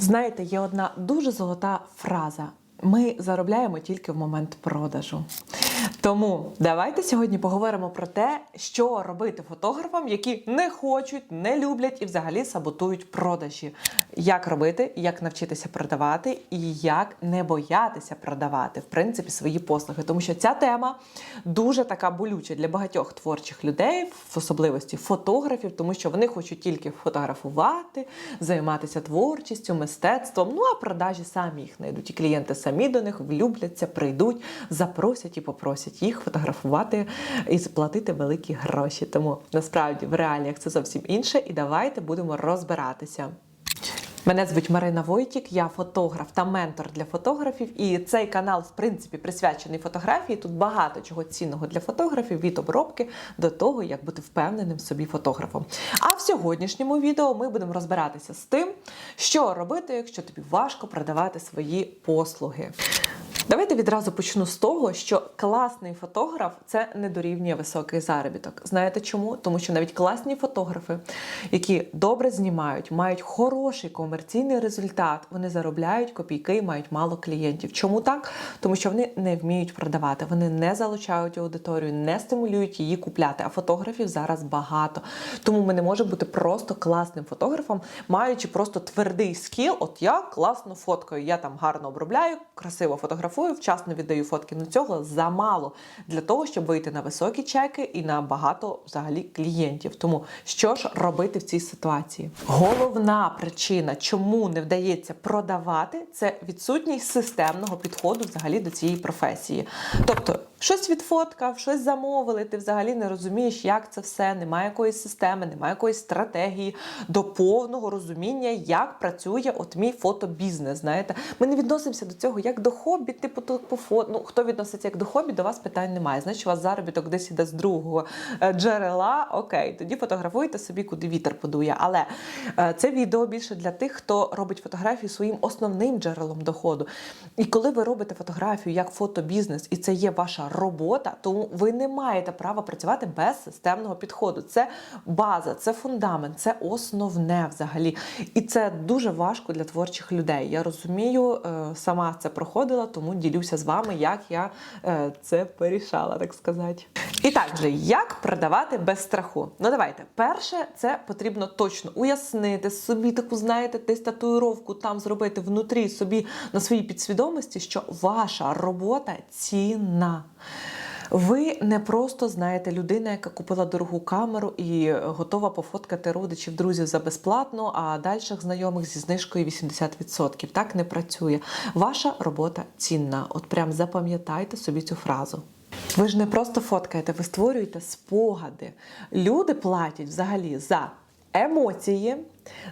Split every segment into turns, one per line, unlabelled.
Знаєте, є одна дуже золота фраза. Ми заробляємо тільки в момент продажу. Тому давайте сьогодні поговоримо про те, що робити фотографам, які не хочуть, не люблять і взагалі саботують продажі. Як робити, як навчитися продавати і як не боятися продавати в принципі свої послуги. Тому що ця тема дуже така болюча для багатьох творчих людей, в особливості фотографів, тому що вони хочуть тільки фотографувати, займатися творчістю, мистецтвом. Ну а продажі самі їх знайдуть. І клієнти самі до них влюбляться, прийдуть, запросять і попросять їх фотографувати і заплатити великі гроші. Тому насправді в реаліях це зовсім інше. І давайте будемо розбиратися. Мене звуть Марина Войтік, я фотограф та ментор для фотографів. І цей канал, в принципі, присвячений фотографії. Тут багато чого цінного для фотографів від обробки до того, як бути впевненим собі фотографом. А в сьогоднішньому відео ми будемо розбиратися з тим, що робити, якщо тобі важко продавати свої послуги. Давайте відразу почну з того, що класний фотограф це не дорівнює високий заробіток. Знаєте чому? Тому що навіть класні фотографи, які добре знімають, мають хороший комерційний результат, вони заробляють копійки і мають мало клієнтів. Чому так? Тому що вони не вміють продавати, вони не залучають аудиторію, не стимулюють її купляти. А фотографів зараз багато. Тому ми не можемо бути просто класним фотографом, маючи просто твердий скіл. От я класно фоткаю, я там гарно обробляю, красиво фотографую, вчасно віддаю фотки. на цього замало для того, щоб вийти на високі чеки і на багато взагалі клієнтів. Тому що ж робити в цій ситуації? Головна причина, чому не вдається продавати, це відсутність системного підходу взагалі до цієї професії. Тобто, щось відфоткав, щось замовили, ти взагалі не розумієш, як це все, немає якоїсь системи, немає якоїсь стратегії до повного розуміння, як працює от мій фотобізнес. Знаєте, ми не відносимося до цього як до хобі, типу по фото. Ну хто відноситься як до хобі, до вас питань немає. Значить, у вас заробіток десь іде з другого е, джерела. Окей, тоді фотографуйте собі, куди вітер подує. Але е, це відео більше для тих, хто робить фотографію своїм основним джерелом доходу. І коли ви робите фотографію як фотобізнес, і це є ваша робота, то ви не маєте права працювати без системного підходу. Це база, це фундамент, це основне взагалі. І це дуже важко для творчих людей. Я розумію, е, сама це проходила, тому ділюся з вами, як я е, це порішала, так сказати. І так же, як продавати без страху? Ну давайте. Перше, це потрібно точно уяснити собі таку, знаєте, десь татуїровку там зробити внутрі собі на своїй підсвідомості, що ваша робота цінна. Ви не просто знаєте людина, яка купила дорогу камеру і готова пофоткати родичів, друзів за безплатно, а дальших знайомих зі знижкою 80%. Так не працює. Ваша робота цінна. От прям запам'ятайте собі цю фразу. Ви ж не просто фоткаєте, ви створюєте спогади. Люди платять взагалі за емоції,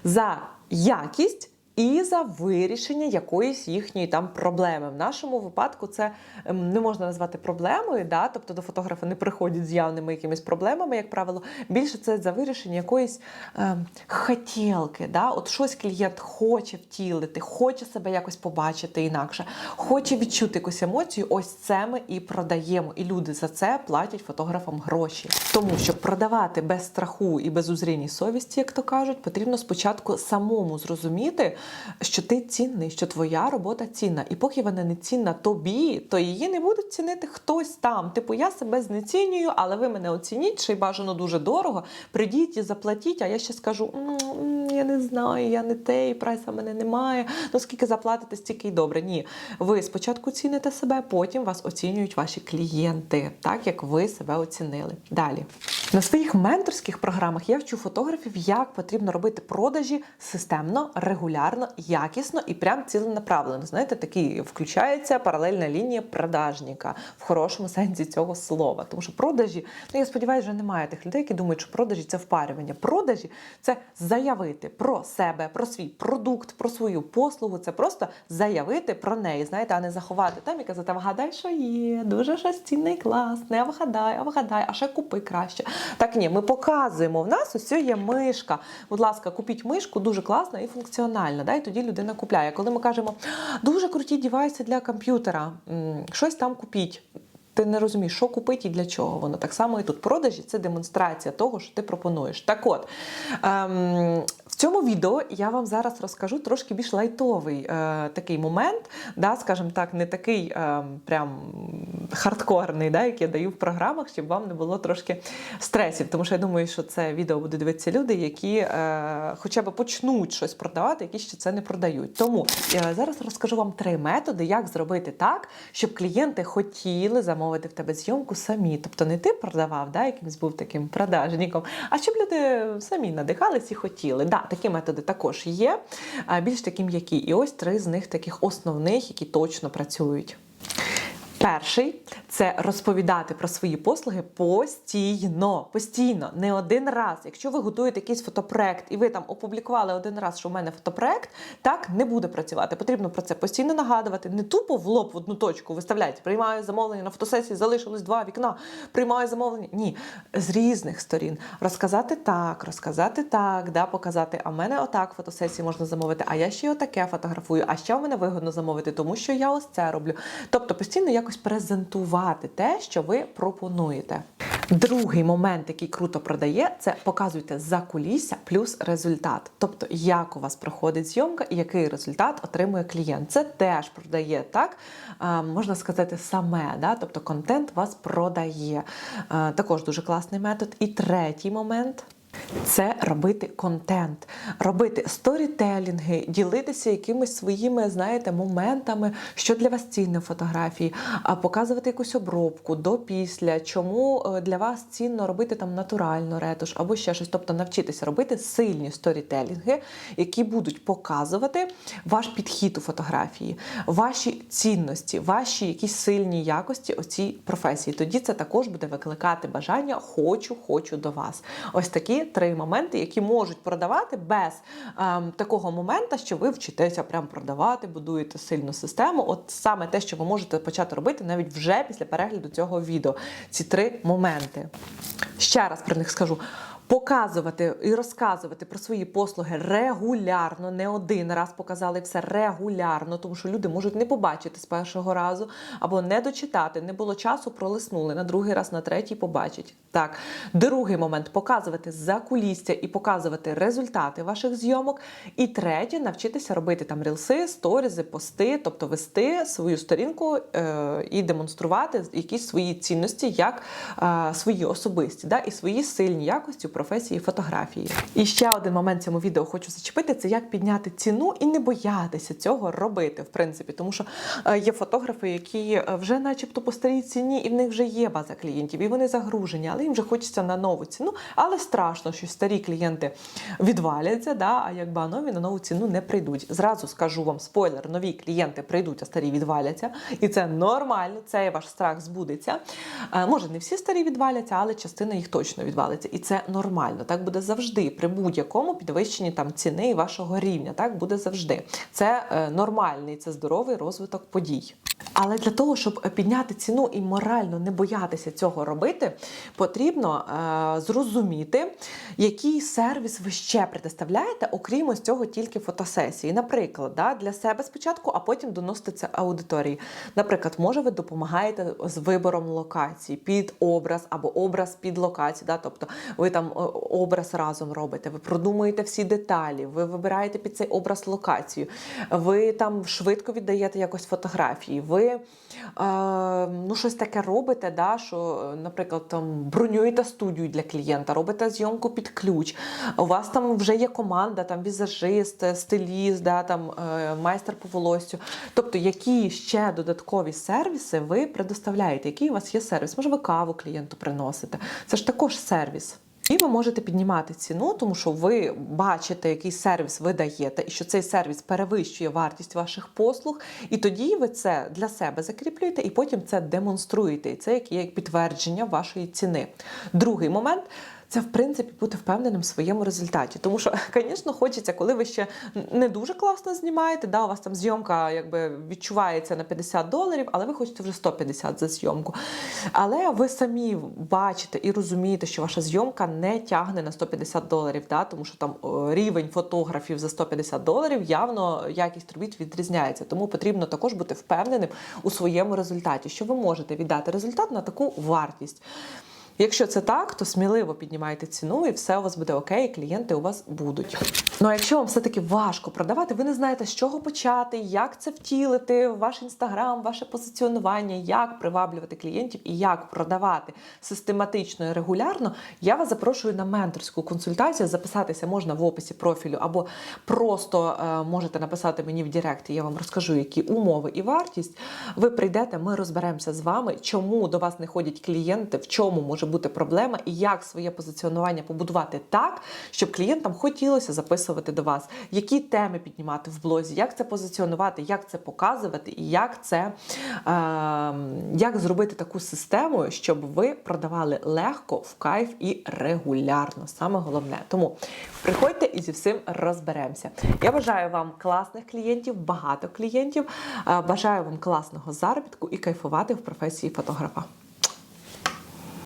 за якість. І за вирішення якоїсь їхньої там проблеми. В нашому випадку це ем, не можна назвати проблемою, да? тобто до фотографа не приходять з явними якимись проблемами, як правило. Більше це за вирішення якоїсь ем, хотілки. Да? От щось клієнт хоче втілити, хоче себе якось побачити інакше, хоче відчути якусь емоцію. Ось це ми і продаємо. І люди за це платять фотографам гроші. Тому щоб продавати без страху і без узріній совісті, як то кажуть, потрібно спочатку самому зрозуміти що ти цінний, що твоя робота цінна. І поки вона не цінна тобі, то її не будуть цінити хтось там. Типу, я себе знецінюю, але ви мене оцініть, ще й бажано дуже дорого. Прийдіть і заплатіть, а я ще скажу: я не знаю, я не те, і прайса мене немає. Ну скільки заплатите, стільки й добре. Ні. Ви спочатку ціните себе, потім вас оцінюють ваші клієнти, так як ви себе оцінили. Далі. На своїх менторських програмах я вчу фотографів, як потрібно робити продажі системно, регулярно, якісно і прям ціленаправлено. Знаєте, такий включається паралельна лінія продажника в хорошому сенсі цього слова. Тому що продажі, ну я сподіваюся, вже немає тих людей, які думають, що продажі це впарювання. Продажі це заявити про себе, про свій продукт, про свою послугу. Це просто заявити про неї, знаєте, а не заховати там і казати, вгадай, що є, дуже щось цінний класний, а вгадай, а вгадай, а ще купи краще. Так ні, ми показуємо. В нас ось є мишка. Будь ласка, купіть мишку, дуже класна і функціональна. Да? І тоді людина купляє. Коли ми кажемо, дуже круті девайси для комп'ютера, щось там купіть. Ти не розумієш, що купити і для чого воно. Так само і тут продажі це демонстрація того, що ти пропонуєш. Так от ем, цьому відео я вам зараз розкажу трошки більш лайтовий е, такий момент, да, скажімо так, не такий е, прям хардкорний, да, який я даю в програмах, щоб вам не було трошки стресів. Тому що я думаю, що це відео будуть дивитися люди, які е, хоча б почнуть щось продавати, які ще це не продають. Тому е, зараз розкажу вам три методи, як зробити так, щоб клієнти хотіли замовити в тебе зйомку самі. Тобто не ти продавав, да, якимсь був таким продажником, а щоб люди самі надихались і хотіли. Да, такі методи також є, більш такі м'які. І ось три з них таких основних, які точно працюють. Перший це розповідати про свої послуги постійно, постійно, не один раз. Якщо ви готуєте якийсь фотопроект і ви там опублікували один раз, що в мене фотопроект, так не буде працювати. Потрібно про це постійно нагадувати. Не тупо в лоб в одну точку виставляйте. Приймаю замовлення на фотосесії, залишилось два вікна. Приймаю замовлення. Ні, з різних сторін розказати так, розказати так, да, показати. А в мене отак фотосесії можна замовити. А я ще отаке фотографую. А ще в мене вигодно замовити, тому що я ось це роблю. Тобто постійно якось презентувати те, що ви пропонуєте. Другий момент, який круто продає, це показуйте за кулісся плюс результат. Тобто, як у вас проходить зйомка і який результат отримує клієнт. Це теж продає так, можна сказати, саме. Да? Тобто контент вас продає. Також дуже класний метод. І третій момент. Це робити контент, робити сторітелінги, ділитися якимись своїми, знаєте, моментами, що для вас цінне в фотографії, а показувати якусь обробку до після, чому е, для вас цінно робити там натуральну ретуш або ще щось. Тобто навчитися робити сильні сторітелінги, які будуть показувати ваш підхід у фотографії, ваші цінності, ваші якісь сильні якості у цій професії. Тоді це також буде викликати бажання хочу, хочу до вас. Ось такі три моменти, які можуть продавати без ем, такого моменту, що ви вчитеся прям продавати, будуєте сильну систему. От саме те, що ви можете почати робити навіть вже після перегляду цього відео. Ці три моменти. Ще раз про них скажу. Показувати і розказувати про свої послуги регулярно, не один раз показали все регулярно, тому що люди можуть не побачити з першого разу або не дочитати, не було часу, пролиснули на другий раз, на третій побачить. Так, другий момент показувати за кулісся і показувати результати ваших зйомок. І третє навчитися робити там рілси, сторізи, пости, тобто вести свою сторінку е- і демонструвати якісь свої цінності, як е- свої особисті, да, і свої сильні якості професії фотографії. І ще один момент цьому відео хочу зачепити: це як підняти ціну і не боятися цього робити, в принципі, тому що е, є фотографи, які е, вже, начебто, по старій ціні, і в них вже є база клієнтів, і вони загружені, але їм вже хочеться на нову ціну. Але страшно, що старі клієнти відваляться, да, а якби нові на нову ціну не прийдуть. Зразу скажу вам спойлер: нові клієнти прийдуть, а старі відваляться. І це нормально, цей ваш страх збудеться. Е, Може, не всі старі відваляться, але частина їх точно відвалиться. І це нормально. Так буде завжди при будь-якому підвищенні там ціни і вашого рівня. Так буде завжди. Це е, нормальний, це здоровий розвиток подій. Але для того, щоб підняти ціну і морально не боятися цього робити, потрібно е, зрозуміти, який сервіс ви ще предоставляєте, окрім ось цього тільки фотосесії. Наприклад, да, для себе спочатку, а потім доносити це аудиторії. Наприклад, може, ви допомагаєте з вибором локації під образ або образ під локацію. Да, тобто ви там е, образ разом робите, ви продумуєте всі деталі, ви вибираєте під цей образ локацію, ви там швидко віддаєте якось фотографії. Ви е, ну, щось таке робите, да, що, наприклад, там бронюєте студію для клієнта, робите зйомку під ключ. У вас там вже є команда, там візажист, стиліст, да, там, е, майстер по волоссю. Тобто, які ще додаткові сервіси ви предоставляєте? Який у вас є сервіс? Може, ви каву клієнту приносите? Це ж також сервіс. І ви можете піднімати ціну, тому що ви бачите, який сервіс ви даєте, і що цей сервіс перевищує вартість ваших послуг. І тоді ви це для себе закріплюєте, і потім це демонструєте. І це як є підтвердження вашої ціни. Другий момент. Це, в принципі, бути впевненим в своєму результаті. Тому що, звісно, хочеться, коли ви ще не дуже класно знімаєте, да, у вас там зйомка якби відчувається на 50 доларів, але ви хочете вже 150 за зйомку. Але ви самі бачите і розумієте, що ваша зйомка не тягне на 150 доларів, да, тому що там рівень фотографів за 150 доларів явно якість робіт відрізняється. Тому потрібно також бути впевненим у своєму результаті, що ви можете віддати результат на таку вартість. Якщо це так, то сміливо піднімайте ціну і все у вас буде окей, і клієнти у вас будуть. Ну а якщо вам все-таки важко продавати, ви не знаєте, з чого почати, як це втілити ваш інстаграм, ваше позиціонування, як приваблювати клієнтів і як продавати систематично і регулярно, я вас запрошую на менторську консультацію. Записатися можна в описі профілю, або просто е, можете написати мені в Директ, я вам розкажу, які умови і вартість. Ви прийдете, ми розберемося з вами, чому до вас не ходять клієнти, в чому може бути проблема, і як своє позиціонування побудувати так, щоб клієнтам хотілося записувати до вас, які теми піднімати в блозі, як це позиціонувати, як це показувати, і як це е, як зробити таку систему, щоб ви продавали легко, в кайф і регулярно. Саме головне. Тому приходьте і зі всім розберемося. Я бажаю вам класних клієнтів, багато клієнтів. е, Бажаю вам класного заробітку і кайфувати в професії фотографа.